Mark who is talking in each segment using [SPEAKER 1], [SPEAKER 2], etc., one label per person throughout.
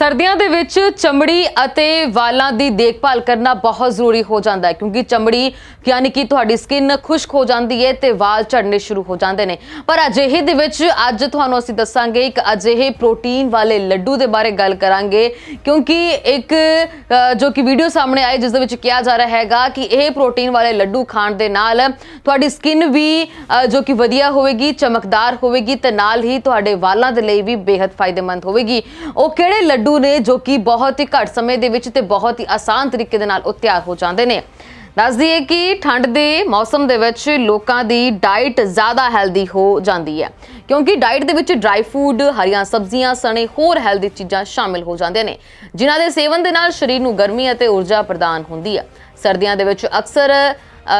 [SPEAKER 1] ਸਰਦੀਆਂ ਦੇ ਵਿੱਚ ਚਮੜੀ ਅਤੇ ਵਾਲਾਂ ਦੀ ਦੇਖਭਾਲ ਕਰਨਾ ਬਹੁਤ ਜ਼ਰੂਰੀ ਹੋ ਜਾਂਦਾ ਹੈ, ਕਿਉਂਕਿ ਚਮੜੀ ਯਾਨੀ ਕਿ ਤੁਹਾਡੀ ਸਕਿਨ ਖੁਸ਼ਕ ਹੋ ਜਾਂਦੀ ਹੈ ਤੇ ਵਾਲ ਝੜਨੇ ਸ਼ੁਰੂ ਹੋ ਜਾਂਦੇ ਨੇ। ਪਰ ਅਜਿਹੇ ਦੇ ਵਿੱਚ ਅੱਜ ਤੁਹਾਨੂੰ ਅਸੀਂ ਦੱਸਾਂਗੇ, ਇੱਕ ਅਜਿਹੇ ਪ੍ਰੋਟੀਨ ਵਾਲੇ ਲੱਡੂ ਦੇ ਬਾਰੇ ਗੱਲ ਕਰਾਂਗੇ, ਕਿਉਂਕਿ ਇੱਕ ਜੋ ਕਿ ਵੀਡੀਓ ਸਾਹਮਣੇ ਆਈ ਜਿਸ ਦੇ ਵਿੱਚ ਕਿਹਾ ਜਾ ਰਿਹਾ ਹੈਗਾ ਕਿ ਇਹ ਪ੍ਰੋਟੀਨ ਵਾਲੇ ਲੱਡੂ ਖਾਣ ਦੇ ਨਾਲ ਤੁਹਾਡੀ ਸਕਿਨ ਵੀ ਜੋ ਕਿ ਵਧੀਆ ਹੋਵੇਗੀ, ਚਮਕਦਾਰ ਹੋਵੇਗੀ ਤੇ ਨਾਲ ਹੀ ਤੁਹਾਡੇ ਵਾਲਾਂ ਦੇ ਲਈ ਵੀ ਬੇहद ਫਾਇਦੇਮੰਦ ਹੋਵੇਗੀ। ਉਹ ਕਿਹੜੇ ਲੱਡੂ ਨੇ ਜੋ ਕਿ ਬਹੁਤ ਹੀ ਘੱਟ ਸਮੇਂ ਦੇ ਵਿੱਚ ਤੇ ਬਹੁਤ ਹੀ ਆਸਾਨ ਤਰੀਕੇ ਦੇ ਨਾਲ ਉਹ ਤਿਆਰ ਹੋ ਜਾਂਦੇ ਨੇ। ਦੱਸ ਦਈਏ ਕਿ ਠੰਡ ਦੇ ਮੌਸਮ ਦੇ ਵਿੱਚ ਲੋਕਾਂ ਦੀ ਡਾਈਟ ਜ਼ਿਆਦਾ ਹੈਲਦੀ ਹੋ ਜਾਂਦੀ ਹੈ, ਕਿਉਂਕਿ ਡਾਈਟ ਦੇ ਵਿੱਚ ਡਰਾਈ ਫੂਡ, ਹਰੀਆਂ ਸਬਜ਼ੀਆਂ, ਸਣੇ ਹੋਰ ਹੈਲਦੀ ਚੀਜ਼ਾਂ ਸ਼ਾਮਿਲ ਹੋ ਜਾਂਦੇ ਨੇ। ਜਿਨ੍ਹਾਂ ਦੇ ਸੇਵਨ ਦੇ ਨਾਲ ਸਰੀਰ ਨੂੰ ਗਰਮੀ ਅਤੇ ਊਰਜਾ ਪ੍ਰਦਾਨ ਹੁੰਦੀ ਹੈ। ਸਰਦੀਆਂ ਦੇ ਵਿੱਚ ਅਕਸਰ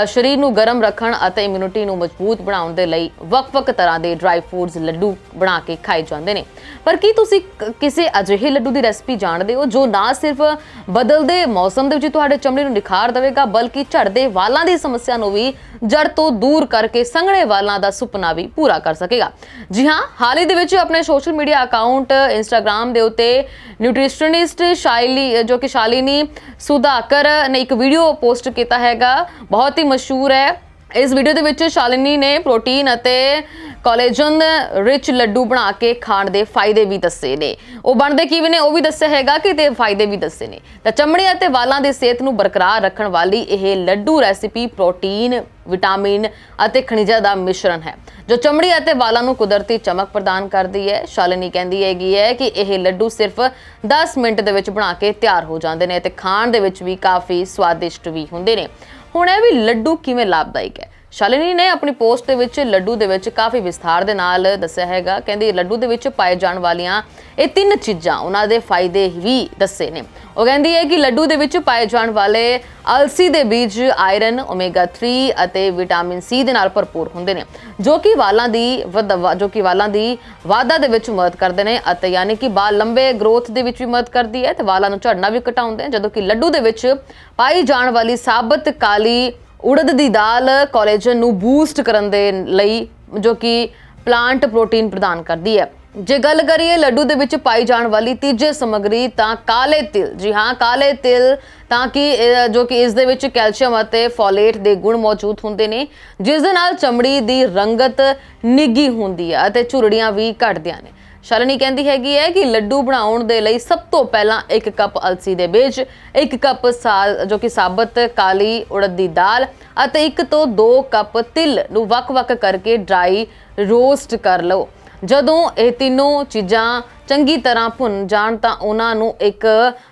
[SPEAKER 1] ਸਰੀਰ ਨੂੰ ਗਰਮ ਰੱਖਣ ਅਤੇ ਇਮਿਊਨਿਟੀ ਨੂੰ ਮਜ਼ਬੂਤ ਬਣਾਉਣ ਦੇ ਲਈ ਵੱਖ-ਵੱਖ ਤਰ੍ਹਾਂ ਦੇ ਡਰਾਈ ਫੂਡਸ ਲੱਡੂ ਬਣਾ ਕੇ ਖਾਏ ਜਾਂਦੇ ਨੇ। ਪਰ ਕੀ ਤੁਸੀਂ ਕਿਸੇ ਅਜਿਹੇ ਲੱਡੂ ਦੀ ਰੈਸਪੀ ਜਾਣਦੇ ਹੋ ਜੋ ਨਾ ਸਿਰਫ ਬਦਲਦੇ ਮੌਸਮ ਦੇ ਵਿੱਚ ਤੁਹਾਡੇ ਚਮੜੀ ਨੂੰ ਨਿਖਾਰ ਦੇਵੇਗਾ, ਬਲਕਿ ਝੜਦੇ ਵਾਲਾਂ ਦੀ ਸਮੱਸਿਆ ਨੂੰ ਵੀ ਜੜ ਤੋਂ ਦੂਰ ਕਰਕੇ ਸੰਘਣੇ ਵਾਲਾਂ ਦਾ ਸੁਪਨਾ ਵੀ ਪੂਰਾ ਕਰ ਸਕੇਗਾ। ਜੀ ਹਾਂ, ਹਾਲ ਹੀ ਦੇ ਵਿੱਚ ਆਪਣੇ ਸੋਸ਼ਲ ਮੀਡੀਆ ਅਕਾਊਂਟ ਇੰਸਟਾਗ੍ਰam ਦੇ ਉੱਤੇ ਨਿਊਟ੍ਰੀਸ਼ਨਿਸਟ ਸ਼ਾਇਲੀ ਜੋ ਕਿ ਸ਼ਾਲਿਨੀ ਸੁਧਾਕਰ ਨੇ ਇੱਕ ਵੀਡੀਓ ਪੋਸਟ ਕੀਤਾ ਹੈਗਾ। ਬਹੁਤ ਹੀ ਮਸ਼ਹੂਰ ਹੈ। ਇਸ ਵੀਡੀਓ ਦੇ ਵਿੱਚ ਸ਼ਾਲਿਨੀ ਨੇ ਪ੍ਰੋਟੀਨ ਅਤੇ ਕੋਲੇਜਨ ਰਿਚ ਲੱਡੂ ਬਣਾ ਕੇ ਖਾਣ ਦੇ ਫਾਇਦੇ ਵੀ ਦੱਸੇ ਨੇ। ਉਹ ਬਣਦੇ ਕਿਵੇਂ ਨੇ ਉਹ ਵੀ ਦੱਸਿਆ ਹੈਗਾ ਕਿ ਤੇ ਫਾਇਦੇ ਵੀ ਦੱਸੇ ਨੇ। ਤਾਂ ਚਮੜੀ ਅਤੇ ਵਾਲਾਂ ਦੀ ਸਿਹਤ ਨੂੰ ਬਰਕਰਾਰ ਰੱਖਣ ਵਾਲੀ ਇਹ ਲੱਡੂ ਰੈਸਿਪੀ ਪ੍ਰੋਟੀਨ ਵਿਟਾਮਿਨ ਅਤੇ ਖਣਿਜਾਂ ਦਾ ਮਿਸ਼ਰਣ ਹੈ, ਜੋ ਚਮੜੀ ਅਤੇ ਵਾਲਾਂ ਨੂੰ ਕੁਦਰਤੀ ਚਮਕ ਪ੍ਰਦਾਨ ਕਰਦੀ ਹੈ। ਸ਼ਾਲਿਨੀ ਕਹਿੰਦੀ ਹੈਗੀ ਹੈ ਕਿ ਇਹ ਲੱਡੂ ਸਿਰਫ 10 ਮਿੰਟ ਦੇ ਵਿੱਚ ਬਣਾ ਕੇ ਤਿਆਰ ਹੋ ਜਾਂਦੇ ਨੇ ਤੇ ਖਾਣ ਦੇ ਵਿੱਚ ਵੀ ਕਾਫੀ ਸਵਾਦਿਸ਼ਟ ਵੀ ਹੁੰਦੇ ਨੇ। ਹੁਣ ਇਹ ਵੀ ਲੱਡੂ ਕਿਵੇਂ ਲਾਭਦਾਇਕ ਹੈ? ਸ਼ਾਲਿਨੀ ਨੇ ਆਪਣੀ ਪੋਸਟ ਦੇ ਵਿੱਚ ਲੱਡੂ ਦੇ ਵਿੱਚ ਕਾਫੀ ਵਿਸਥਾਰ ਦੇ ਨਾਲ ਦੱਸਿਆ ਹੈਗਾ। ਕਹਿੰਦੀ ਲੱਡੂ ਦੇ ਵਿੱਚ ਪਾਏ ਜਾਣ ਵਾਲੀਆਂ ਇਹ ਤਿੰਨ ਚੀਜ਼ਾਂ ਉਹਨਾਂ ਦੇ ਫਾਇਦੇ ਵੀ ਦੱਸੇ ਨੇ। ਉਹ ਕਹਿੰਦੀ ਹੈ ਕਿ ਲੱਡੂ ਦੇ ਵਿੱਚ ਪਾਏ ਜਾਣ ਵਾਲੇ ਅਲਸੀ ਦੇ ਬੀਜ, ਆਇਰਨ ਓਮੇਗਾ 3 ਅਤੇ ਵਿਟਾਮਿਨ ਸੀ ਦੇ ਨਾਲ ਭਰਪੂਰ ਹੁੰਦੇ ਨੇ, ਜੋ ਕਿ ਵਾਲਾਂ ਦੀ ਵਧ- ਜੋ ਕਿ ਵਾਲਾਂ ਦੀ ਵਾਧਾ ਦੇ ਵਿੱਚ ਮਦਦ ਕਰਦੇ ਨੇ ਅਤੇ ਯਾਨੀ ਕਿ ਵਾਲ ਲੰਬੇ ਗਰੋਥ ਦੇ ਵਿੱਚ ਵੀ ਮਦਦ ਕਰਦੀ ਹੈ ਤੇ ਵਾਲਾਂ ਨੂੰ ਝੜਨਾ ਵੀ ਘਟਾਉਂਦੇ ਨੇ, ਜਦੋਂ ਕਿ ਲੱਡੂ ਦੇ ਵਿੱਚ ਪਾਈ ਜਾਣ ਵਾਲੀ ਸਾਬਤ ਕਾਲੀ ਉੜਦ ਦੀ ਦਾਲ ਕੋਲੇਜਨ ਨੂੰ ਬੂਸਟ ਕਰਨ ਦੇ ਲਈ ਜੋ ਕਿ ਪਲਾਂਟ ਪ੍ਰੋਟੀਨ ਪ੍ਰਦਾਨ ਕਰਦੀ ਹੈ। ਜੇ ਗੱਲ ਕਰੀਏ ਲੱਡੂ ਦੇ ਵਿੱਚ ਪਾਈ ਜਾਣ ਵਾਲੀ ਤੀਜੇ ਸਮੱਗਰੀ ਤਾਂ ਕਾਲੇ ਤਿਲ। ਜੀ ਹਾਂ, ਕਾਲੇ ਤਿਲ ਤਾਂ ਕਿ ਜੋ ਕਿ ਇਸ ਦੇ ਵਿੱਚ ਕੈਲਸ਼ੀਅਮ ਅਤੇ ਫੋਲੇਟ ਦੇ ਗੁਣ ਮੌਜੂਦ ਹੁੰਦੇ ਨੇ, ਜਿਸ ਦੇ ਨਾਲ ਚਮੜੀ ਦੀ ਰੰਗਤ ਨਿੱਗੀ ਹੁੰਦੀ ਹੈ ਅਤੇ ਝੁਰੜੀਆਂ ਵੀ ਘਟਦੀਆਂ ਨੇ। ਸ਼ਾਲਿਨੀ ਕਹਿੰਦੀ ਹੈਗੀ ਹੈ ਕਿ ਲੱਡੂ ਬਣਾਉਣ ਦੇ ਲਈ ਸਭ ਤੋਂ ਪਹਿਲਾਂ 1 ਕੱਪ ਅਲਸੀ ਦੇ ਬੀਜ 1 ਕੱਪ ਸਾ- ਜੋ ਕਿ ਸਾਬਤ ਕਾਲੀ ਉੜਦ ਦੀ ਦਾਲ ਅਤੇ 1 ਤੋਂ 2 ਕੱਪ ਤਿਲ ਨੂੰ ਵੱਖ-ਵੱਖ ਕਰਕੇ ਡਰਾਈ ਰੋਸਟ ਕਰ ਲਓ। ਜਦੋਂ ਇਹ ਤਿੰਨੋਂ ਚੀਜ਼ਾਂ ਚੰਗੀ ਤਰ੍ਹਾਂ ਭੁੰਨ ਜਾਣ ਤਾਂ ਉਹਨਾਂ ਨੂੰ ਇੱਕ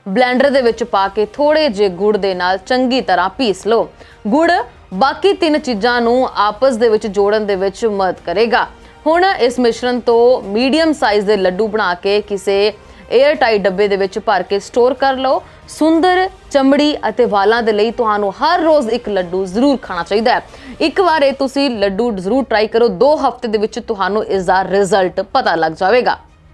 [SPEAKER 1] ਬਲੈਂਡਰ ਦੇ ਵਿੱਚ ਪਾ ਕੇ ਥੋੜੇ ਜਿਹੇ ਗੁੜ ਦੇ ਨਾਲ ਚੰਗੀ ਤਰ੍ਹਾਂ ਪੀਸ ਲਓ। ਗੁੜ ਬਾਕੀ ਤਿੰਨ ਚੀਜ਼ਾਂ ਨੂੰ ਆਪਸ ਦੇ ਵਿੱਚ ਜੋੜਨ ਦੇ ਵਿੱਚ ਮਦਦ ਕਰੇਗਾ। ਹੁਣ ਇਸ ਮਿਸ਼ਰਣ ਤੋਂ ਮੀਡੀਅਮ ਸਾਈਜ਼ ਦੇ ਲੱਡੂ ਬਣਾ ਕੇ ਕਿਸੇ 에ਅਰ ਟਾਈਟ ਡੱਬੇ ਦੇ ਵਿੱਚ ਭਰ ਕੇ ਸਟੋਰ ਕਰ ਲਓ। ਸੁੰਦਰ, ਚਮੜੀ ਅਤੇ ਵਾਲਾਂ ਦੇ ਲਈ ਤੁਹਾਨੂੰ ਹਰ ਰੋਜ਼ ਇੱਕ ਲੱਡੂ ਜ਼ਰੂਰ ਖਾਣਾ ਚਾਹੀਦਾ ਹੈ। ਇੱਕ ਵਾਰ ਇਹ ਤੁਸੀਂ ਲੱਡੂ ਜ਼ਰੂਰ ਟਰਾਈ ਕਰੋ। 2 ਹਫ਼ਤੇ ਦੇ ਵਿੱਚ ਤੁਹਾਨੂੰ ਇਸ ਦਾ ਰਿਜ਼ਲਟ ਪਤਾ ਲੱਗ ਜਾਵੇਗਾ।